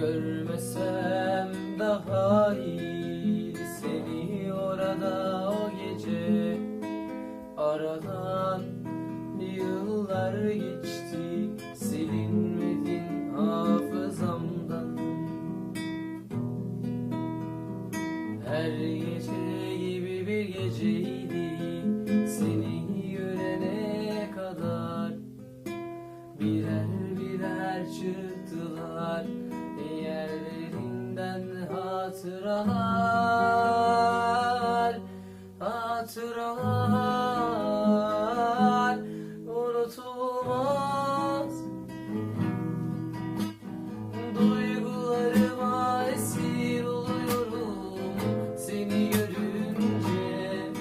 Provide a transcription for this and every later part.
Görmesem daha iyi. Seni orada o gece Aradan yıllar geçti. Silinmedin hafızamdan. Her gece gibi bir geceydi. Seni görene kadar Birer birer çıktılar hatıralar Hatıralar unutulmaz. Duygularıma esir oluyorum seni görünce.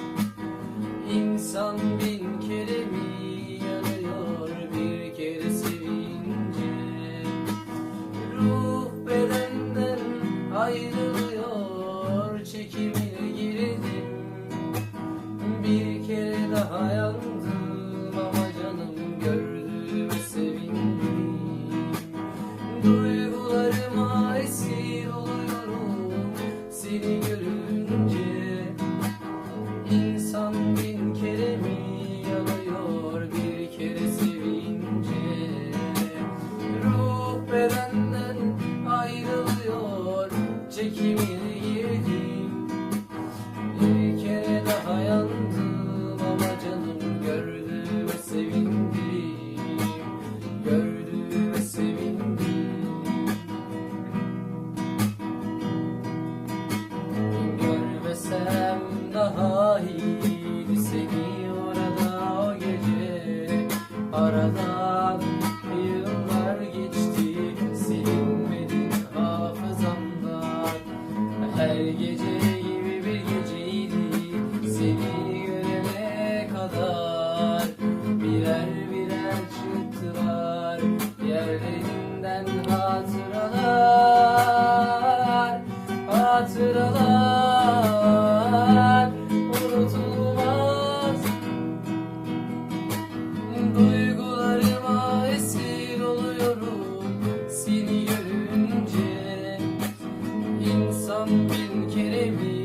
İnsan bin yandım ama canım gördü ve sevindim Duygularıma esir oluyorum. Seni görünce daha iyiydi seni orada o gece. Aradan yıllar geçti silinmedin hafızamdan. Her gece Anlatsam bin kere mi?